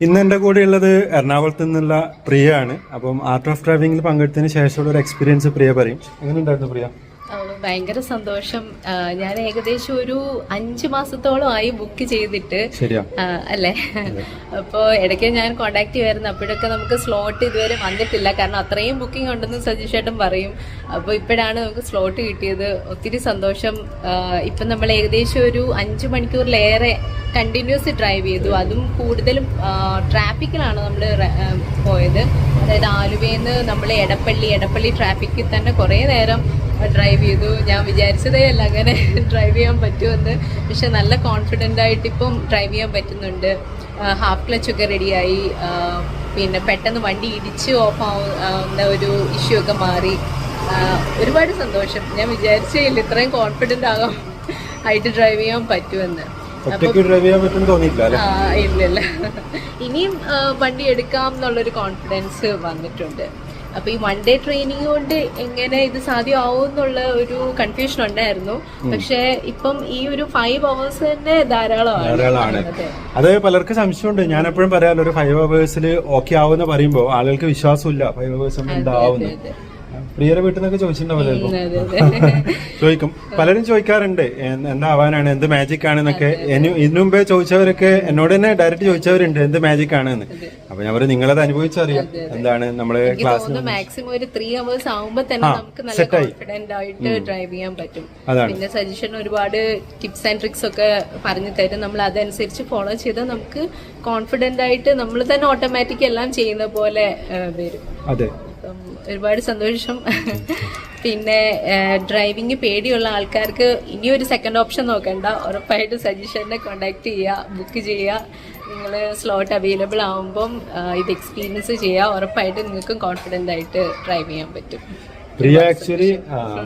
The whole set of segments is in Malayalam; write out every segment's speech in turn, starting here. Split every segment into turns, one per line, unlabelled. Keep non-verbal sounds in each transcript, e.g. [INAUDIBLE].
ഇന്ന് എന്റെ കൂടെ ഉള്ളത് എറണാകുളത്ത് നിന്നുള്ള പ്രിയ ആണ്. അപ്പം ആർട്ട് ഓഫ് ഡ്രൈവിംഗിൽ പങ്കെടുത്തതിന് ശേഷമുള്ള ഒരു എക്സ്പീരിയൻസ് പ്രിയ പറയും. എങ്ങനെ ഉണ്ടായിരുന്നു പ്രിയ?
ഭയങ്കര സന്തോഷം. ഞാൻ ഏകദേശം ഒരു അഞ്ച് മാസത്തോളമായി ബുക്ക് ചെയ്തിട്ട് അല്ലേ? അപ്പോൾ ഇടയ്ക്ക് ഞാൻ കോണ്ടാക്ട് ചെയ്യുമായിരുന്നു. അപ്പോഴൊക്കെ നമുക്ക് സ്ലോട്ട് ഇതുവരെ വന്നിട്ടില്ല. കാരണം അത്രയും ബുക്കിംഗ് ഉണ്ടെന്ന് സജീഷ് ഏട്ടൻ പറയും. അപ്പോൾ ഇപ്പോഴാണ് നമുക്ക് സ്ലോട്ട് കിട്ടിയത്. ഒത്തിരി സന്തോഷം. ഇപ്പൊ ഇപ്പം നമ്മൾ ഏകദേശം ഒരു അഞ്ച് മണിക്കൂറിലേറെ കണ്ടിന്യൂസ് ഡ്രൈവ് ചെയ്തു. അതും കൂടുതലും ട്രാഫിക്കിലാണ് നമ്മൾ പോയത്. അതായത് ആലുവയിൽ നിന്ന് നമ്മൾ എടപ്പള്ളി എടപ്പള്ളി ട്രാഫിക്കിൽ തന്നെ കുറേ നേരം ഡ്രൈവ് ചെയ്തു. ഞാൻ വിചാരിച്ചതേ അല്ല അങ്ങനെ ഡ്രൈവ് ചെയ്യാൻ പറ്റുമെന്ന്. പക്ഷെ നല്ല കോൺഫിഡന്റ് ആയിട്ട് ഇപ്പം ഡ്രൈവ് ചെയ്യാൻ പറ്റുന്നുണ്ട്. ഹാഫ് ക്ലച്ച് ഒക്കെ റെഡിയായി പിന്നെ പെട്ടെന്ന് വണ്ടി ഇടിച്ച് ഓഫ് ആവുന്ന ഒരു ഇഷ്യൂ ഒക്കെ മാറി. ഒരുപാട് സന്തോഷം. ഞാൻ വിചാരിച്ചില്ല ഇത്രയും കോൺഫിഡന്റ് ആകാം ആയിട്ട് ഡ്രൈവ് ചെയ്യാൻ പറ്റുമെന്ന്. ഇല്ലല്ല ഇനിയും വണ്ടി എടുക്കാം എന്നുള്ളൊരു കോൺഫിഡൻസ് വന്നിട്ടുണ്ട്. അപ്പൊ ഈ വൺ ഡേ ട്രെയിനിങ് കൊണ്ട് എങ്ങനെ ഇത് സാധ്യമാവും എന്നുള്ള ഒരു കൺഫ്യൂഷൻ ഉണ്ടായിരുന്നു. പക്ഷെ ഇപ്പം ഈ ഒരു ഫൈവ് അവേഴ്സ് തന്നെ ധാരാളമാണ്.
ധാരാളമാണ്.
അതെ.
അത് പലർക്കും സംശയമുണ്ട്. ഞാൻ എപ്പോഴും പറയാമല്ലോ ഒരു ഫൈവ് അവേഴ്സിൽ ഓക്കെ ആവുമെന്ന് പറയുമ്പോൾ ആളുകൾക്ക് വിശ്വാസമില്ല ഫൈവ് അവേഴ്സ് ഉണ്ടാവുന്നു പ്രിയയുടെ വീട്ടിൽ നിന്നൊക്കെ ചോദിച്ചിട്ടുണ്ടാവില്ല
അതെ, അതെ. [LAUGHS]
ചോദിക്കും. പലരും ചോദിക്കാറുണ്ട് എന്താ ആവാനാണ്? എന്ത് മാജിക് ആണെന്നൊക്കെ എന്നൊക്കെ. ഇതിനു മുമ്പേ ചോദിച്ചവരൊക്കെ എന്നോട് തന്നെ ഡയറക്റ്റ് ചോദിച്ചവരുണ്ട് എന്ത് മാജിക് ആണെന്ന് അപ്പൊ ഞാൻ പറയും നിങ്ങളത് അനുഭവിച്ചറിയാം. എന്താണ്
നമ്മൾ
ക്ലാസ്
മാക്സിമം ഒരു ത്രീ അവേഴ്സ് ആവുമ്പോ തന്നെ നമുക്ക് നല്ല കോൺഫിഡന്റ് ആയിട്ട് ഡ്രൈവ് ചെയ്യാൻ പറ്റും. പിന്നെ സജഷൻ ഒരുപാട് ടിപ്സ് ആൻഡ് ട്രിക്സ് ഒക്കെ പറഞ്ഞു തരും. നമ്മൾ അതനുസരിച്ച് ഫോളോ ചെയ്താൽ നമുക്ക് കോൺഫിഡന്റ് ആയിട്ട് നമ്മൾ തന്നെ ഓട്ടോമാറ്റിക് എല്ലാം ചെയ്യുന്ന പോലെ വരും.
അതെ.
ഒരുപാട് സന്തോഷം. പിന്നെ ഡ്രൈവിംഗ് പേടിയുള്ള ആൾക്കാർക്ക് ഇനി ഒരു സെക്കൻഡ് ഓപ്ഷൻ നോക്കണ്ട. ഉറപ്പായിട്ട് സജഷനെ കോണ്ടാക്ട് ചെയ്യുക ബുക്ക് ചെയ്യുക നിങ്ങൾ സ്ലോട്ട് അവൈലബിൾ ആകുമ്പം ഇത് എക്സ്പീരിയൻസ് ചെയ്യുക ഉറപ്പായിട്ട് നിങ്ങൾക്കും കോൺഫിഡന്റ് ആയിട്ട് ഡ്രൈവ് ചെയ്യാൻ പറ്റും.
പ്രിയ ആക്ച്വലി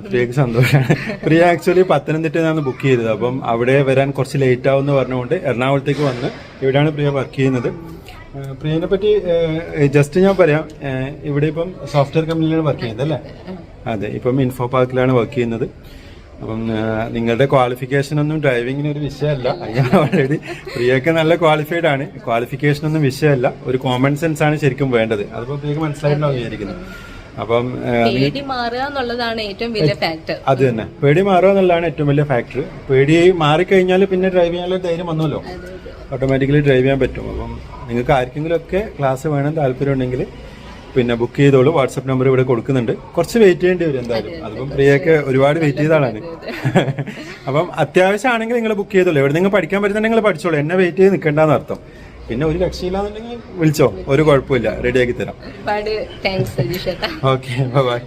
പ്രിയക്ക് സന്തോഷമാണ് പ്രിയ ആക്ച്വലി പത്തനംതിട്ട നിന്നാണ് ബുക്ക് ചെയ്തത്. അപ്പം അവിടെ വരാൻ കുറച്ച് ലേറ്റ് ആവും എന്ന് പറഞ്ഞുകൊണ്ട് എറണാകുളത്തേക്ക് വന്ന് ഇവിടെയാണ് പ്രിയ വർക്ക് ചെയ്യുന്നത്. പ്രിയനെ പറ്റി ജസ്റ്റ് ഞാൻ പറയാം. ഇവിടെ ഇപ്പം സോഫ്റ്റ്വെയർ കമ്പനിയിലാണ് വർക്ക് ചെയ്യുന്നത് അല്ലേ? അതെ ഇപ്പം ഇൻഫോ പാർക്കിലാണ് വർക്ക് ചെയ്യുന്നത്. അപ്പം നിങ്ങളുടെ ക്വാളിഫിക്കേഷൻ ഒന്നും ഡ്രൈവിങ്ങിന് ഒരു വിഷയമല്ല. ഓൾറെഡി പ്രിയൊക്കെ നല്ല ക്വാളിഫൈഡ് ആണ്. ക്വാളിഫിക്കേഷൻ ഒന്നും വിഷയമല്ല. ഒരു കോമൺ സെൻസ് ആണ് ശരിക്കും വേണ്ടത്. അതിപ്പോൾ പ്രിയക്ക് മനസ്സിലായിട്ടുണ്ടാവും വിചാരിക്കുന്നു. അപ്പം
പേടി മാറുക എന്നുള്ളതാണ് ഏറ്റവും വലിയ ഫാക്ടർ
അത് തന്നെ. പേടി മാറുക എന്നുള്ളതാണ് ഏറ്റവും വലിയ ഫാക്ടർ പേടി മാറിക്കഴിഞ്ഞാൽ പിന്നെ ഡ്രൈവ് ചെയ്യാനുള്ള ധൈര്യം വന്നല്ലോ. ഓട്ടോമാറ്റിക്കലി ഡ്രൈവ് ചെയ്യാൻ പറ്റും. അപ്പം നിങ്ങൾക്ക് ആർക്കെങ്കിലും ഒക്കെ ക്ലാസ് വേണം താല്പര്യം ഉണ്ടെങ്കിൽ പിന്നെ ബുക്ക് ചെയ്തോളൂ. വാട്സപ്പ് നമ്പർ ഇവിടെ കൊടുക്കുന്നുണ്ട്. കുറച്ച് വെയിറ്റ് ചെയ്യേണ്ടി വരും എന്തായാലും. അതിപ്പം പ്രിയൊക്കെ ഒരുപാട് വെയിറ്റ് ചെയ്ത ആളാണ് അപ്പം അത്യാവശ്യമാണെങ്കിൽ നിങ്ങൾ ബുക്ക് ചെയ്തോളൂ. എവിടെ നിങ്ങൾ പഠിക്കാൻ പറ്റുന്നുണ്ടെങ്കിൽ നിങ്ങൾ പഠിച്ചോളൂ. എന്നെ വെയിറ്റ് ചെയ്ത് നിൽക്കേണ്ടെന്ന് അർത്ഥം. പിന്നെ ഒരു രക്ഷയില്ലാന്നുണ്ടെങ്കിൽ വിളിച്ചോ. ഒരു കുഴപ്പമില്ല. റെഡിയാക്കി തരാം.
ഒരുപാട് താങ്ക്സ്
ഓക്കെ ബൈ